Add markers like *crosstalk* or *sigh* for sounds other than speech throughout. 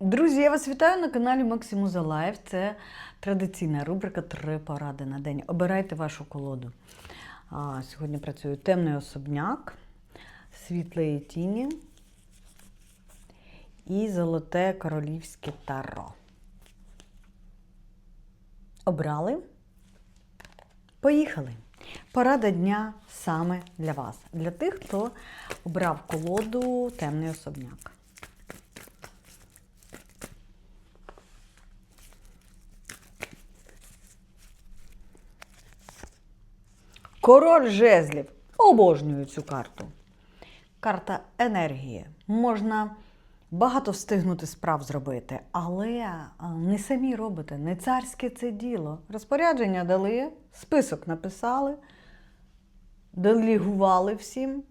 Друзі, я вас вітаю на каналі Максимуза Лайф. Це традиційна рубрика Три поради на день. Обирайте вашу колоду. А, сьогодні працюю темний особняк, світлої тіні і золоте королівське таро. Обрали? Поїхали! Порада дня саме для вас, для тих, хто обрав колоду темний особняк. Король жезлів. Обожнюю цю карту. Карта енергії. Можна багато встигнути справ зробити, але не самі робите, не царське це діло. Розпорядження дали, список написали, делегували всім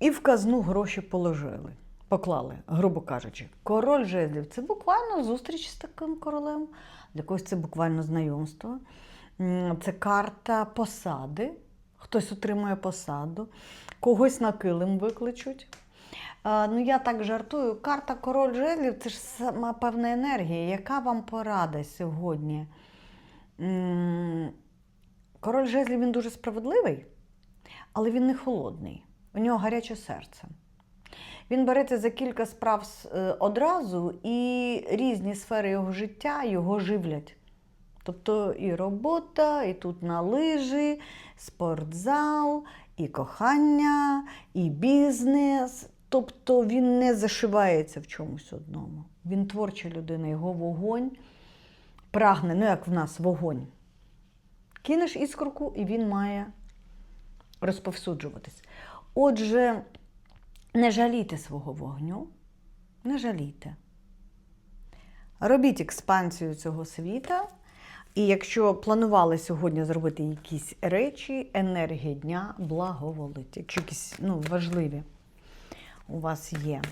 і в казну гроші положили. Поклали, грубо кажучи, король жезлів це буквально зустріч з таким королем, для когось це буквально знайомство. Це карта посади. Хтось отримує посаду, когось на килим викличуть. Ну, я так жартую. Карта король жезлів це ж сама певна енергія. Яка вам порада сьогодні? Король жезлів він дуже справедливий, але він не холодний. У нього гаряче серце. Він береться за кілька справ е, одразу, і різні сфери його життя його живлять. Тобто і робота, і тут на лижі, спортзал, і кохання, і бізнес. Тобто він не зашивається в чомусь одному. Він творча людина, його вогонь прагне, ну як в нас вогонь. Кинеш іскорку, і він має розповсюджуватись. Отже, не жалійте свого вогню, не жалійте. Робіть експансію цього світа. І якщо планували сьогодні зробити якісь речі, енергія дня благоволить. Якщо якісь ну, важливі у вас є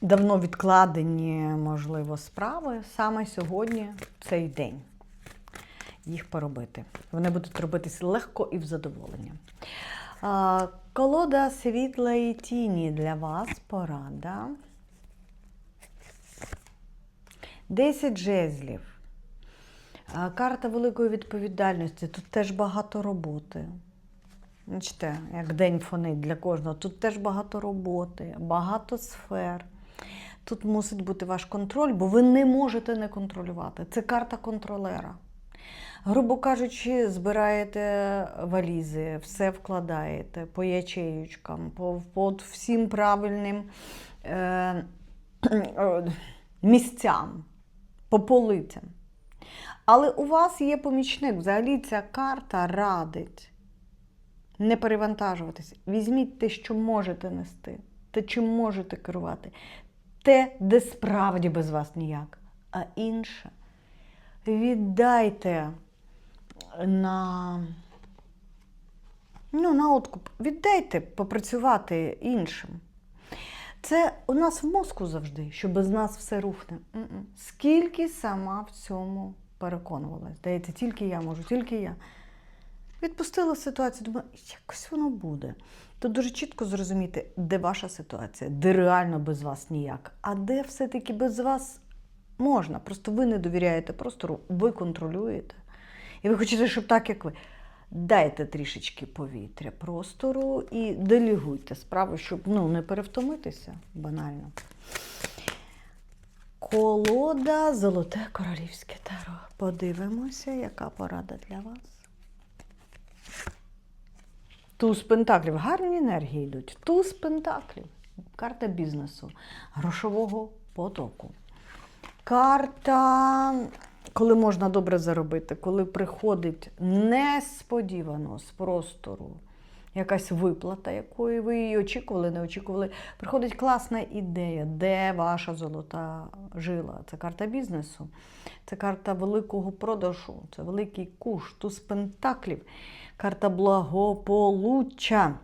давно відкладені, можливо, справи, саме сьогодні цей день їх поробити. Вони будуть робитись легко і в задоволення. А, Колода світлої тіні для вас порада. 10 жезлів. Карта великої відповідальності. Тут теж багато роботи. Бачите, як день фонить для кожного. Тут теж багато роботи, багато сфер. Тут мусить бути ваш контроль, бо ви не можете не контролювати. Це карта контролера. Грубо кажучи, збираєте валізи, все вкладаєте по ячеючкам, по, по всім правильним е, *clears throat* місцям, по полицям. Але у вас є помічник. Взагалі ця карта радить не перевантажуватися. Візьміть те, що можете нести, те, чим можете керувати, те, де справді без вас ніяк, а інше віддайте на, ну, на откуп, віддайте попрацювати іншим. Це у нас в мозку завжди, що без нас все рухне. Скільки сама в цьому переконувалась. Здається, тільки я можу, тільки я. Відпустила ситуацію, думаю, якось воно буде. То дуже чітко зрозуміти, де ваша ситуація, де реально без вас ніяк, а де все-таки без вас можна. Просто ви не довіряєте простору, ви контролюєте. І ви хочете, щоб так, як ви. Дайте трішечки повітря простору і делегуйте справи, щоб ну, не перевтомитися банально. Колода Золоте королівське таро. Подивимося, яка порада для вас. Туз пентаклів. Гарні енергії йдуть. Туз пентаклів. Карта бізнесу, грошового потоку. Карта, коли можна добре заробити, коли приходить несподівано з простору якась виплата, якої ви її очікували, не очікували. Приходить класна ідея, де ваша золота жила. Це карта бізнесу, це карта великого продажу, це великий куш, туз пентаклів, карта благополуччя.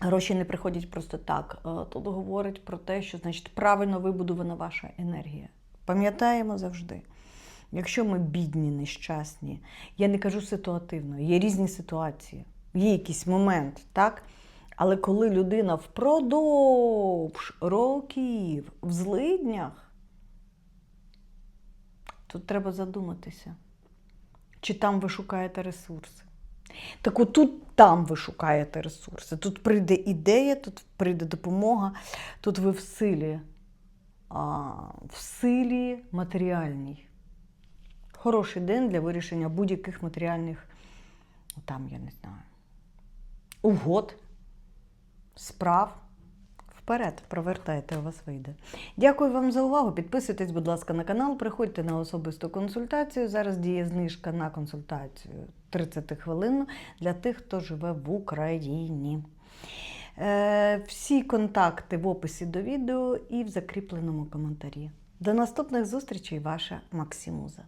Гроші не приходять просто так. Е, Тут говорить про те, що значить правильно вибудована ваша енергія. Пам'ятаємо завжди. Якщо ми бідні, нещасні, я не кажу ситуативно, є різні ситуації, є якийсь момент, так? Але коли людина впродовж років в злиднях, тут треба задуматися, чи там ви шукаєте ресурси. Так от тут там ви шукаєте ресурси. Тут прийде ідея, тут прийде допомога, тут ви в силі, а, в силі матеріальній. Хороший день для вирішення будь-яких матеріальних, там, я не знаю, угод, справ. Вперед, провертайте, у вас вийде. Дякую вам за увагу. Підписуйтесь, будь ласка, на канал, приходьте на особисту консультацію. Зараз діє знижка на консультацію 30 хвилин для тих, хто живе в Україні. Е, всі контакти в описі до відео і в закріпленому коментарі. До наступних зустрічей, ваша Максимуза.